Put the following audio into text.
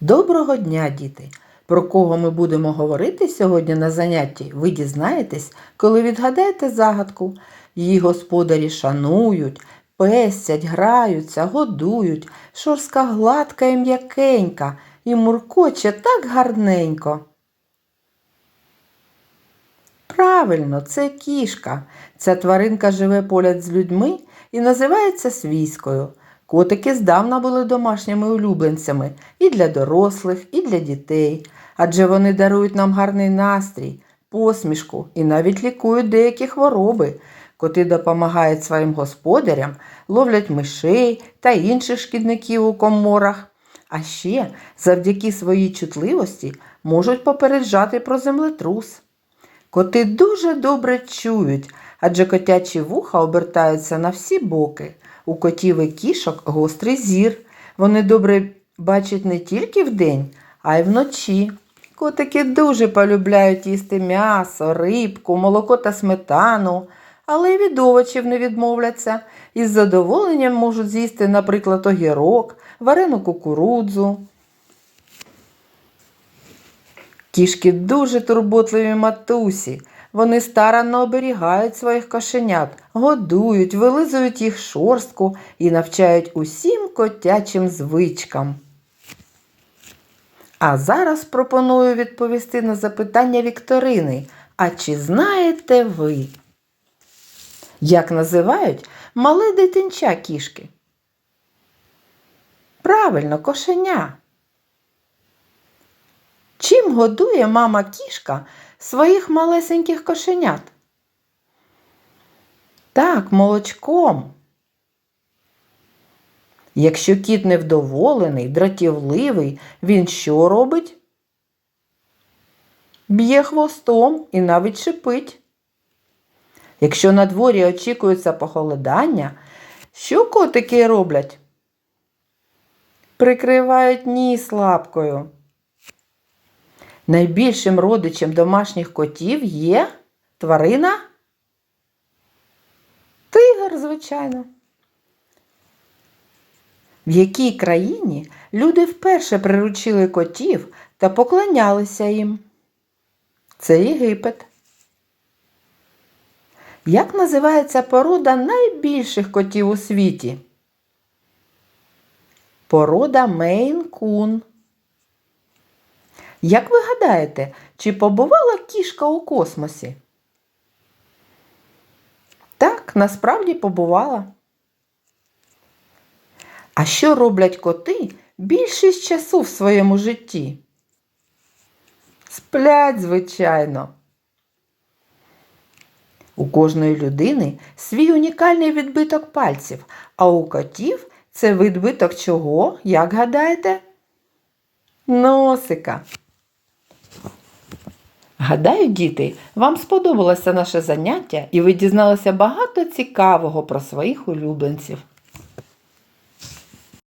Доброго дня, діти! Про кого ми будемо говорити сьогодні на занятті, ви дізнаєтесь, коли відгадаєте загадку. Її господарі шанують, пестять, граються, годують, шорстка гладка і м'якенька, і муркоче так гарненько. Правильно, це кішка. Ця тваринка живе поряд з людьми і називається свійською. Котики здавна були домашніми улюбленцями і для дорослих, і для дітей, адже вони дарують нам гарний настрій, посмішку і навіть лікують деякі хвороби. Коти допомагають своїм господарям, ловлять мишей та інших шкідників у коморах. А ще завдяки своїй чутливості можуть попереджати про землетрус. Коти дуже добре чують, адже котячі вуха обертаються на всі боки. У котів і кішок гострий зір. Вони добре бачать не тільки вдень, а й вночі. Котики дуже полюбляють їсти м'ясо, рибку, молоко та сметану, але й від овочів не відмовляться і з задоволенням можуть з'їсти, наприклад, огірок, варену кукурудзу. Кішки дуже турботливі матусі. Вони старанно оберігають своїх кошенят, годують, вилизують їх шорстку і навчають усім котячим звичкам. А зараз пропоную відповісти на запитання Вікторини. А чи знаєте ви? Як називають мале дитинча кішки? Правильно, кошеня. Чим годує мама кішка своїх малесеньких кошенят? Так, молочком. Якщо кіт невдоволений, дратівливий, він що робить? Б'є хвостом і навіть шипить. Якщо на дворі очікується похолодання, що котики роблять? Прикривають ніс лапкою. Найбільшим родичем домашніх котів є тварина? Тигр, звичайно. В якій країні люди вперше приручили котів та поклонялися їм? Це Єгипет. Як називається порода найбільших котів у світі? Порода Мейн-кун. Як ви гадаєте, чи побувала кішка у космосі? Так, насправді побувала. А що роблять коти більшість часу в своєму житті? Сплять, звичайно. У кожної людини свій унікальний відбиток пальців, а у котів це відбиток чого, як гадаєте? Носика. Гадаю, діти, вам сподобалося наше заняття і ви дізналися багато цікавого про своїх улюбленців.